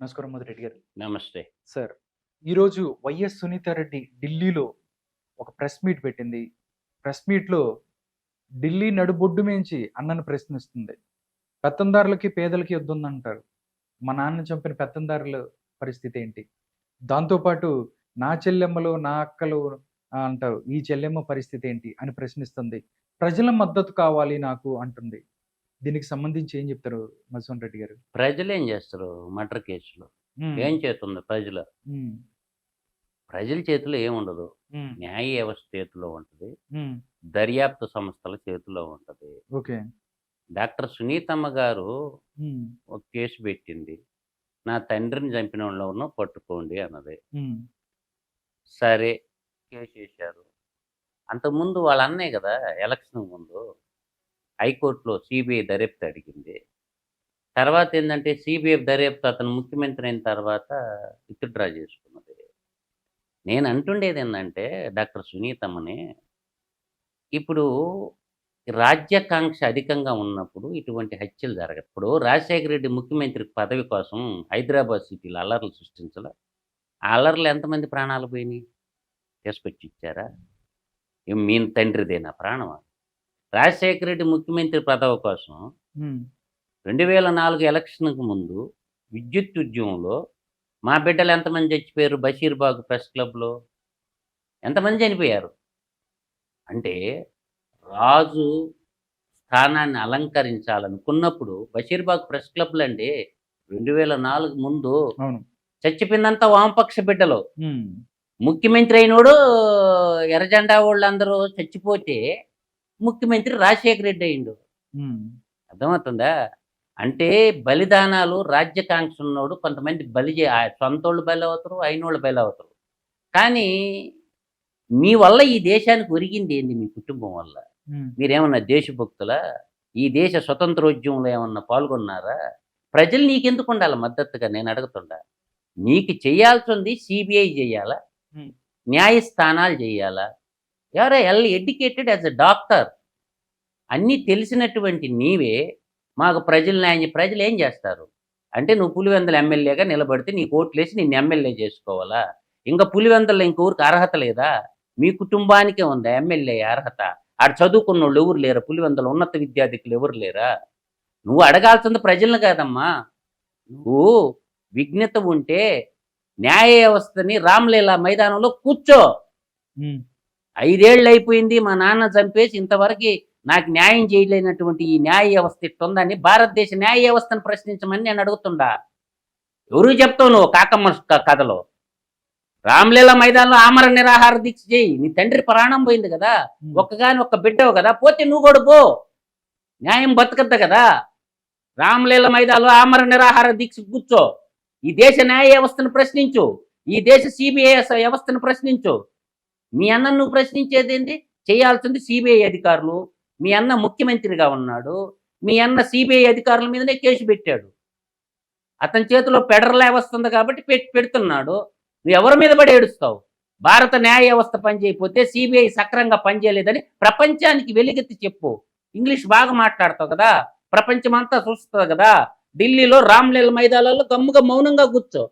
నమస్కారం మధురెడ్డి గారు. నమస్తే. సార్ ఈరోజు వైఎస్ సునీతారెడ్డి ఢిల్లీలో ఒక ప్రెస్ మీట్ పెట్టింది. ప్రెస్ మీట్లో ఢిల్లీ నడుబొడ్డు మేంచి అన్నను ప్రశ్నిస్తుంది. పెత్తందారులకి పేదలకి యుద్ధం ఉందంటారు మా నాన్న చంపిన పెత్తందారుల పరిస్థితి ఏంటి? దాంతోపాటు నా చెల్లెమ్మలు నా అక్కలు అంటారు ఈ చెల్లెమ్మ పరిస్థితి ఏంటి అని ప్రశ్నిస్తుంది. ప్రజల మద్దతు కావాలి నాకు అంటుంది. దీనికి సంబంధించి ఏం చెప్తారు మధుసూన్ రెడ్డి గారు? ప్రజలు ఏం చేస్తారు మర్డర్ కేసులో? ఏం చేస్తుంది ప్రజలు? ప్రజల చేతిలో ఏముండదు న్యాయ వ్యవస్థ చేతిలో ఉంటుంది. దర్యాప్తు సంస్థల చేతిలో ఉంటుంది. ఓకే. డాక్టర్ సునీతమ్మ గారు ఒక కేసు పెట్టింది. నా తండ్రిని చంపిన వాళ్ళను పట్టుకోండి అన్నది. సరే కేసు వేశారు. అంతకుముందు వాళ్ళ అన్నయ్య కదా ఎలక్షన్ ముందు హైకోర్టులో సిబిఐ దర్యాప్తు అడిగింది. తర్వాత ఏంటంటే సిబిఐ దర్యాప్తు అతను ముఖ్యమంత్రి అయిన తర్వాత విత్డ్రా చేసుకున్నది. నేను అంటుండేది ఏంటంటే డాక్టర్ సునీతమ్మని ఇప్పుడు రాజ్యాకాంక్ష అధికంగా ఉన్నప్పుడు ఇటువంటి హత్యలు జరగదు ఇప్పుడు రాజశేఖర రెడ్డి ముఖ్యమంత్రి పదవి కోసం హైదరాబాద్ సిటీలో అల్లర్లు సృష్టించాల ఆ అల్లర్లు ఎంతమంది ప్రాణాలు పోయినాయి? తీసుకొచ్చి ఇచ్చారా? మీ తండ్రిదేనా ప్రాణమా? రాజశేఖర రెడ్డి ముఖ్యమంత్రి పదవి కోసం రెండు వేల నాలుగు ఎలక్షన్కు ముందు విద్యుత్ ఉద్యమంలో మా బిడ్డలు ఎంతమంది చచ్చిపోయారు? బషీర్బాగ్ ప్రెస్ క్లబ్లో ఎంతమంది చనిపోయారు? అంటే రాజు స్థానాన్ని అలంకరించాలనుకున్నప్పుడు బషీర్బాగ్ ప్రెస్ క్లబ్లు అంటే రెండు వేల నాలుగు ముందు చచ్చిపోయిందంతా వామపక్ష బిడ్డలు. ముఖ్యమంత్రి అయినోడు ఎర్రజెండా వాళ్ళందరూ చచ్చిపోతే ముఖ్యమంత్రి రాజశేఖర రెడ్డి అయిండు ఉమ్, అర్థమవుతుందా? అంటే బలిదానాలు రాజ్యకాంక్ష ఉన్నోడు కొంతమంది బలి సొంతోళ్ళు బలి అవుతారు అయినోళ్ళు బలి అవుతారు. కానీ మీ వల్ల ఈ దేశానికి ఒరిగింది ఏంది మీ కుటుంబం వల్ల? మీరేమన్నా దేశభక్తులా? ఈ దేశ స్వతంత్రోద్యమంలో ఏమన్నా పాల్గొన్నారా? ప్రజలు నీకెందుకు ఉండాలి మద్దతుగా? నేను అడుగుతుండా. నీకు చేయాల్సింది సిబిఐ చేయాలా. న్యాయస్థానాలు చేయాలా? ఎవరో? Well educated as a doctor. అన్నీ తెలిసినటువంటి నీవే మాకు ప్రజలు న్యాయం ప్రజలు ఏం చేస్తారు? అంటే నువ్వు పులివెందల ఎమ్మెల్యేగా నిలబడితే నీ ఓట్లేసి నిన్ను ఎమ్మెల్యే చేసుకోవాలా? ఇంకా పులివెందుల్లో ఇంకొకరికి అర్హత లేదా? మీ కుటుంబానికే ఉందా ఎమ్మెల్యే అర్హత? ఆడ చదువుకున్న వాళ్ళు ఎవరు లేరా? పులివెందల ఉన్నత విద్యార్థికులు ఎవరు లేరా? నువ్వు అడగాల్సింది ప్రజలను కాదమ్మా. నువ్వు విఘ్నత ఉంటే న్యాయ వ్యవస్థని రామ్లీలా మైదానంలో కూర్చో. ఐదేళ్ళు అయిపోయింది మా నాన్న చంపేసి ఇంతవరకు నాకు న్యాయం చేయలేనటువంటి ఈ న్యాయ వ్యవస్థ ఇట్టుందని భారతదేశ న్యాయ వ్యవస్థను ప్రశ్నించమని నేను అడుగుతుండా ఎవరు చెప్తావు నువ్వు కాకమ్మ కథలో? రామ్లీలా మైదానంలో ఆమర నిరాహార దీక్ష చేయి. నీ తండ్రి ప్రాణం పోయింది కదా. ఒక్కగాని ఒక్క బిడ్డవు కదా. పోతే నువ్వు కూడా పో. న్యాయం బతకద్దు కదా. రామలీల మైదాలో ఆమర నిరాహార దీక్ష కూర్చో. ఈ దేశ న్యాయ వ్యవస్థను ప్రశ్నించు. ఈ దేశ సిబిఐ వ్యవస్థను ప్రశ్నించు. మీ అన్న నువ్వు ప్రశ్నించేది ఏంటి చేయాల్సింది సిబిఐ అధికారులు. మీ అన్న ముఖ్యమంత్రిగా ఉన్నాడు. మీ అన్న సిబిఐ అధికారుల మీదనే కేసు పెట్టాడు. అతని చేతిలో ఫెడరల్ వ్యవస్థ ఉంది కాబట్టి పెట్టి పెడుతున్నాడు. నువ్వు ఎవరి మీద పడి ఏడుస్తావు? భారత న్యాయ వ్యవస్థ పనిచేయకపోతే సిబిఐ సక్రంగా పనిచేయలేదని ప్రపంచానికి వెలిగెత్తి చెప్పు. ఇంగ్లీష్ బాగా మాట్లాడతావు కదా? ప్రపంచం అంతా చూస్తుంది కదా? ఢిల్లీలో రామ్లీల మైదానాల్లో గమ్ముగా మౌనంగా కూర్చో.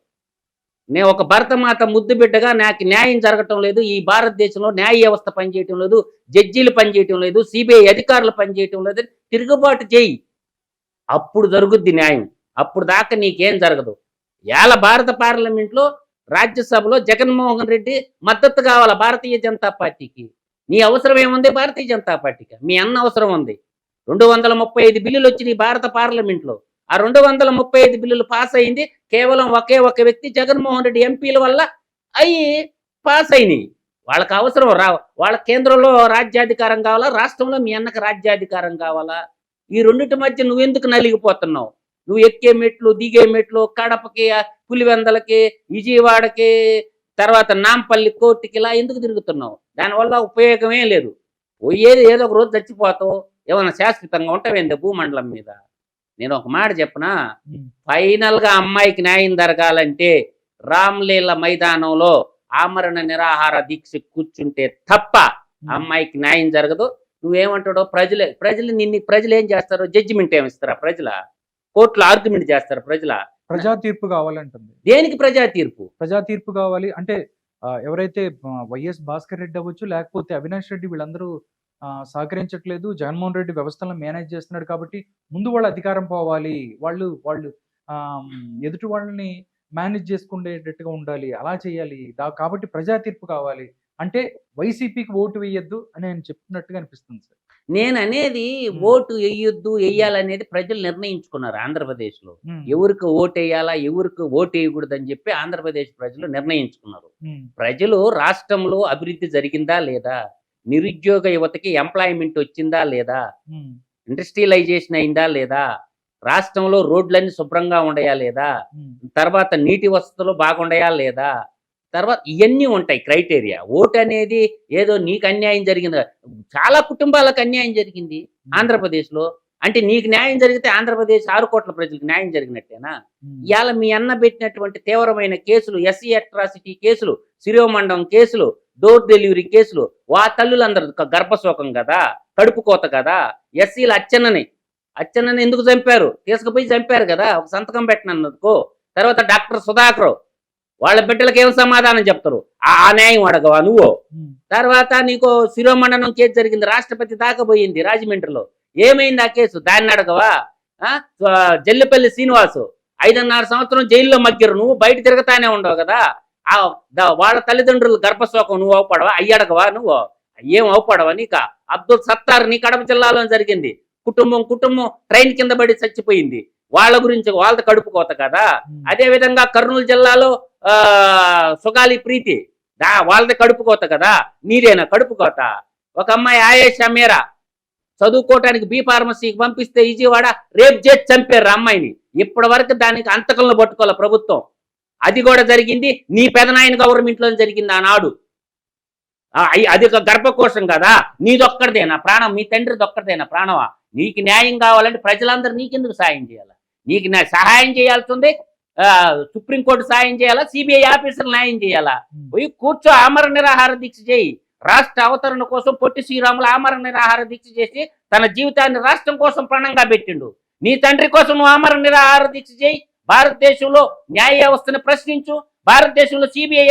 నేను ఒక భరతమాత ముద్దు బిడ్డగా నాకు న్యాయం జరగటం లేదు. ఈ భారతదేశంలో న్యాయ వ్యవస్థ పనిచేయటం లేదు. జడ్జీలు పనిచేయటం లేదు. సిబిఐ అధికారులు పనిచేయటం లేదు. తిరుగుబాటు చేయి. అప్పుడు జరుగుద్ది న్యాయం. అప్పుడు దాకా నీకేం జరగదు. ఇవాళ భారత పార్లమెంట్లో రాజ్యసభలో జగన్మోహన్ రెడ్డి మద్దతు కావాల భారతీయ జనతా పార్టీకి? నీ అవసరం ఏముంది భారతీయ జనతా పార్టీకి? మీ అన్న అవసరం ఉంది. రెండు వందల ముప్పై ఐదు బిల్లులు వచ్చినాయి భారత పార్లమెంట్లో. ఆ రెండు వందల ముప్పై ఐదు బిల్లులు పాస్ అయింది. కేవలం ఒకే ఒక వ్యక్తి జగన్మోహన్ రెడ్డి ఎంపీల వల్ల అవి పాస్ అయినాయి. వాళ్ళకి అవసరం రా వాళ్ళ కేంద్రంలో రాజ్యాధికారం కావాలా? రాష్ట్రంలో మీ అన్నకు రాజ్యాధికారం కావాలా? ఈ రెండింటి మధ్య నువ్వెందుకు నలిగిపోతున్నావు? నువ్వు ఎక్కే మెట్లు దిగే మెట్లు కడపకి పులివెందలకి విజయవాడకి తర్వాత నాంపల్లి కోర్టుకి ఇలా ఎందుకు తిరుగుతున్నావు? దానివల్ల ఉపయోగమే లేదు. పోయేది ఏదో ఒక రోజు చచ్చిపోతావు. ఏమైనా శాశ్వతంగా ఉంటావేంది భూమండలం మీద? నేను ఒక మాట చెప్పనా? ఫైనల్గా అమ్మాయికి న్యాయం జరగాలంటే రామ్లీల మైదానంలో ఆమరణ నిరాహార దీక్ష కూర్చుంటే తప్ప అమ్మాయికి న్యాయం జరగదు. నువ్వేమంటాడో ప్రజలే ప్రజలు నిన్ను ప్రజలు ఏం చేస్తారు జడ్జిమెంట్ ఏమి ఇస్తారా ప్రజల? కోర్టులో ఆర్గ్యుమెంట్ చేస్తారు ప్రజల? ప్రజా తీర్పు కావాలంటుంది. దేనికి ప్రజా తీర్పు? ప్రజా తీర్పు కావాలి. అంటే ఎవరైతే వైఎస్ భాస్కర్ రెడ్డి అవ్వచ్చు లేకపోతే అవినాష్ రెడ్డి వీళ్ళందరూ సహకరించట్లేదు. జగన్మోహన్ రెడ్డి వ్యవస్థలను మేనేజ్ చేస్తున్నాడు కాబట్టి ముందు వాళ్ళ అధికారం పోవాలి. వాళ్ళు వాళ్ళు ఆ, ఎదుటి వాళ్ళని మేనేజ్ చేసుకునేటట్టుగా ఉండాలి. అలా చేయాలి. దా- కాబట్టి ప్రజా తీర్పు కావాలి. అంటే వైసీపీకి ఓటు వేయొద్దు అని ఆయన చెప్తున్నట్టుగా అనిపిస్తుంది సార్. నేను అనేది. ఓటు వేయొద్దు వేయాలనేది ప్రజలు నిర్ణయించుకున్నారు ఆంధ్రప్రదేశ్లో ఉమ్, ఎవరికి ఓటు వేయాలా ఎవరికి ఓటు వేయకూడదు అని చెప్పి ఆంధ్రప్రదేశ్ ప్రజలు నిర్ణయించుకున్నారు. ప్రజలు రాష్ట్రంలో అభివృద్ధి జరిగిందా లేదా? నిరుద్యోగ యువతకి ఎంప్లాయ్మెంట్ వచ్చిందా లేదా? ఇండస్ట్రియలైజేషన్ అయిందా లేదా? రాష్ట్రంలో రోడ్లన్నీ శుభ్రంగా ఉండయా లేదా? తర్వాత నీటి వసతులు బాగుండయా లేదా? తర్వాత ఇవన్నీ ఉంటాయి క్రైటీరియా ఓటు అనేది ఏదో నీకు అన్యాయం జరిగింది. చాలా కుటుంబాలకు అన్యాయం జరిగింది ఆంధ్రప్రదేశ్లో అంటే నీకు న్యాయం జరిగితే ఆంధ్రప్రదేశ్ ఆరు కోట్ల ప్రజలకు న్యాయం జరిగినట్టేనా? ఇవాళ మీ అన్న పెట్టినటువంటి తీవ్రమైన కేసులు ఎస్సీ అట్రాసిటీ కేసులు శిరోమండం కేసులు డోర్ డెలివరీ కేసులు. వా తల్లులందరూ గర్భశోకం కదా కడుపు కోత కదా ఎస్సీల అచ్చన్నని అచ్చన్నని ఎందుకు చంపారు? తీసుకుపోయి చంపారు కదా ఒక సంతకం పెట్టినందుకు. తర్వాత డాక్టర్ సుధాకర్ వాళ్ళ బిడ్డలకు ఏం సమాధానం చెప్తారు? ఆ న్యాయం అడగవా నువ్వు? తర్వాత నీకు శిరోమండనం కేసు జరిగింది రాష్ట్రపతి దాకా పోయింది రాజమండ్రిలో. ఏమైంది ఆ కేసు? దాన్ని అడగవా? జల్లిపల్లి శ్రీనివాసు ఐదున్నర సంవత్సరం జైల్లో మగ్గిరు నువ్వు బయట తిరగతానే ఉండవు కదా. వాళ్ళ తల్లిదండ్రులు గర్భశోకం నువ్వు అవపడవా? అయ్యి అడగవా నువ్వు? ఏం అవపడవా నీక? అబ్దుల్ సత్తార్ నీ కడప జిల్లాలో జరిగింది. కుటుంబం కుటుంబం ట్రైన్ కింద పడి చచ్చిపోయింది. వాళ్ళ గురించి వాళ్ళ కడుపు కోత కదా? అదే విధంగా కర్నూలు జిల్లాలో ఆ సుగాలి ప్రీతి. దా వాళ్ళది కడుపు కోత కదా? నీదేనా కడుపు కోత? ఒక అమ్మాయి ఆయేష మీరా చదువుకోవటానికి బి ఫార్మసీకి పంపిస్తే విజయవాడ రేపు చేసి చంపారు ఆ అమ్మాయిని. ఇప్పటి వరకు దానికి అంతకంలో పట్టుకోవాలి ప్రభుత్వం. అది కూడా జరిగింది. నీ పెదనాయన గవర్నమెంట్లో జరిగింది ఆనాడు. అది ఒక గర్భకోశం కదా. నీదొక్కడిదేనా ప్రాణం. మీ తండ్రిది ఒక్కడిదేనా ప్రాణమా? నీకు న్యాయం కావాలంటే ప్రజలందరూ నీకెందుకు సాయం చేయాలి? నీకు సహాయం చేయాల్సింది ఆ, సుప్రీంకోర్టు సాయం చేయాలా? సిబిఐ ఆఫీసర్ న్యాయం చేయాలా? పోయి కూర్చో ఆమర నిరాహార దీక్ష చేయి. రాష్ట్ర అవతరణ కోసం పొట్టి శ్రీరాములు ఆమర నిరాహార దీక్ష చేసి తన జీవితాన్ని రాష్ట్రం కోసం ప్రణంగా పెట్టిండు. నీ తండ్రి కోసం నువ్వు ఆమర నిరాహార దీక్ష చేయి. భారతదేశంలో న్యాయ వ్యవస్థను ప్రశ్నించు భారతదేశంలో సిబిఐ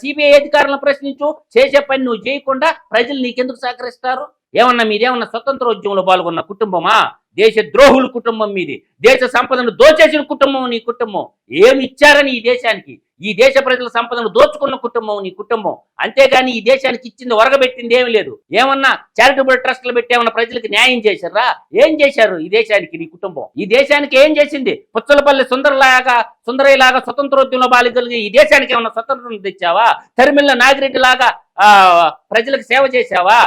సిబిఐ అధికారులను ప్రశ్నించు చేసే పని నువ్వు చేయకుండా ప్రజలు నీకెందుకు సహకరిస్తారు? ఏమన్నా మీరేమన్నా స్వతంత్ర ఉద్యమంలో పాల్గొన్న కుటుంబమా? దేశ ద్రోహుల కుటుంబం మీది దేశ సంపదను దోచేసిన కుటుంబం నీ కుటుంబం. ఏమి ఇచ్చారని ఈ దేశానికి? ఈ దేశ ప్రజల సంపదను దోచుకున్న కుటుంబం నీ కుటుంబం. అంతేగాని ఈ దేశానికి ఇచ్చింది ఒరగబెట్టింది ఏమి లేదు. ఏమన్నా చారిటబుల్ ట్రస్ట్లు పెట్టి ఏమన్నా ప్రజలకు న్యాయం చేశారా? ఏం చేశారు ఈ దేశానికి నీ కుటుంబం? ఈ దేశానికి ఏం చేసింది? పుచ్చలపల్లి సుందరలాగా సుందరయ్యలాగా స్వతంత్రోద్యమంలో బాలికలుగా ఈ దేశానికి ఏమన్నా స్వతంత్రం తెచ్చావా? తరిమిళ్ళ నాగిరెడ్డి లాగా ఆ, ప్రజలకు సేవ చేశావా?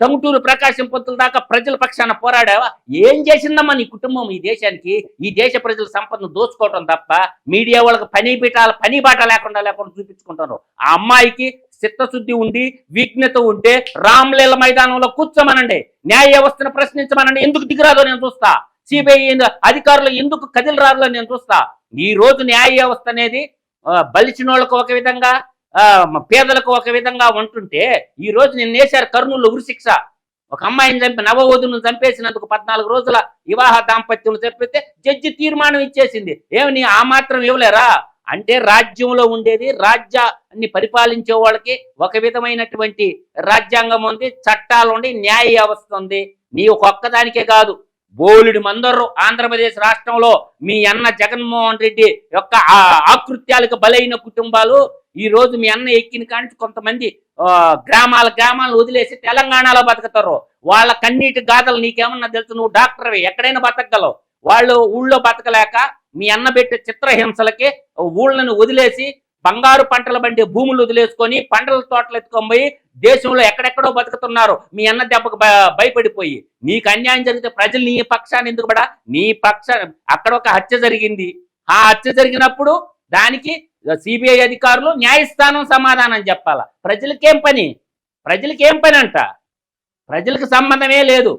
టంగుటూరు ప్రకాశం పొత్తుల దాకా ప్రజల పక్షాన పోరాడావా? ఏం చేసిందమ్మా నీ కుటుంబం ఈ దేశానికి? ఈ దేశ ప్రజల సంపదను దోచుకోవటం తప్ప మీడియా వాళ్ళకి పని పీటాల పని బాట లేకుండా లేకుండా చూపించుకుంటారు. ఆ అమ్మాయికి చిత్తశుద్ధి ఉండి విఘ్నత ఉంటే రామ్లీల మైదానంలో కూర్చోమనండి. న్యాయ వ్యవస్థను ప్రశ్నించమనండి. ఎందుకు దిగురాదో నేను చూస్తా. సిబిఐ అధికారులు ఎందుకు కదిలిరారులో నేను చూస్తా. ఈ రోజు న్యాయ వ్యవస్థ అనేది బలిచిన వాళ్ళకు ఒక విధంగా పేదలకు ఒక విధంగా ఉంటుంటే ఈ రోజు నేను వేశారు కర్నూలు ఉరిశిక్ష. ఒక అమ్మాయిని చంపి నవవధును చంపేసినందుకు పద్నాలుగు రోజుల వివాహ దాంపత్యం చెప్పితే జడ్జి తీర్మానం ఇచ్చేసింది. ఏమని ఆ మాత్రం ఇవ్వలేరా? అంటే రాజ్యంలో ఉండేది రాజ్యాన్ని పరిపాలించే వాళ్ళకి ఒక విధమైనటువంటి రాజ్యాంగం ఉంది చట్టాలు ఉండి న్యాయ వ్యవస్థ ఉంది. నీ ఒక్కదానికే కాదు. బోలుడి మందరు ఆంధ్రప్రదేశ్ రాష్ట్రంలో మీ అన్న జగన్మోహన్ రెడ్డి యొక్క ఆ ఆకృత్యాలకు బలైన కుటుంబాలు ఈ రోజు మీ అన్న ఎక్కిన కానించి కొంతమంది గ్రామాల గ్రామాలను వదిలేసి తెలంగాణలో బతుకుతారు. వాళ్ళ కన్నీటి గాథలు నీకేమన్నా తెలుసు? నువ్వు డాక్టర్వి ఎక్కడైనా బతకగలవు. వాళ్ళు ఊళ్ళో బతకలేక మీ అన్న పెట్టే చిత్రహింసలకి ఊళ్ళను వదిలేసి బంగారు పంటలు పండే భూములు వదిలేసుకొని పంటల తోటలు ఎత్తుకొని పోయి దేశంలో ఎక్కడెక్కడో బతుకుతున్నారు. మీ అన్న దెబ్బకు భయపడిపోయి. నీకు అన్యాయం జరిగితే ప్రజలు నీ పక్షాన్ని ఎందుకు పడా నీ పక్ష అక్కడ ఒక హత్య జరిగింది. ఆ హత్య జరిగినప్పుడు దానికి సిబిఐ అధికారులు న్యాయస్థానం సమాధానం చెప్పాల? ప్రజలకేం పని? ప్రజలకేం పని అంట? ప్రజలకు సంబంధమే లేదు.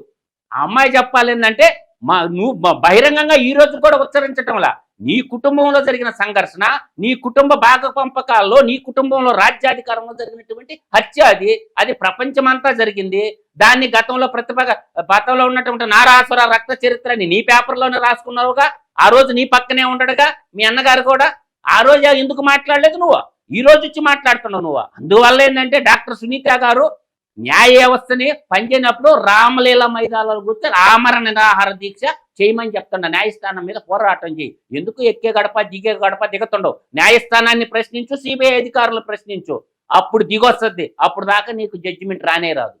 ఆ అమ్మాయి చెప్పాలి ఏంటంటే మా నువ్వు బహిరంగంగా ఈ రోజు కూడా ఉచ్చరించటంలా. నీ కుటుంబంలో జరిగిన సంఘర్షణ నీ కుటుంబ భాగ పంపకాల్లో నీ కుటుంబంలో రాజ్యాధికారంలో జరిగినటువంటి హత్య అది అది ప్రపంచమంతా జరిగింది. దాన్ని గతంలో ప్రతిభ గతంలో ఉన్నటువంటి నారాసుర రక్త చరిత్రని నీ పేపర్లోనే రాసుకున్నావుగా ఆ రోజు నీ పక్కనే ఉండడుగా మీ అన్నగారు కూడా. ఆ రోజు ఎందుకు మాట్లాడలేదు నువ్వు? ఈ రోజు వచ్చి మాట్లాడుతున్నావు నువ్వు. అందువల్ల ఏంటంటే డాక్టర్ సునీత గారు న్యాయ వ్యవస్థని పనిచేయనప్పుడు రామలీల మైదానాలు గురించి ఆమర నిరాహార దీక్ష చేయమని చెప్తుండ. న్యాయస్థానం మీద పోరాటం చేయి ఎందుకు ఎక్కే గడప దిగే గడప దిగుతుండవు? న్యాయస్థానాన్ని ప్రశ్నించు సిబిఐ అధికారులు ప్రశ్నించు. అప్పుడు దిగొస్తుంది. అప్పుడు దాకా నీకు జడ్జిమెంట్ రానే రాదు.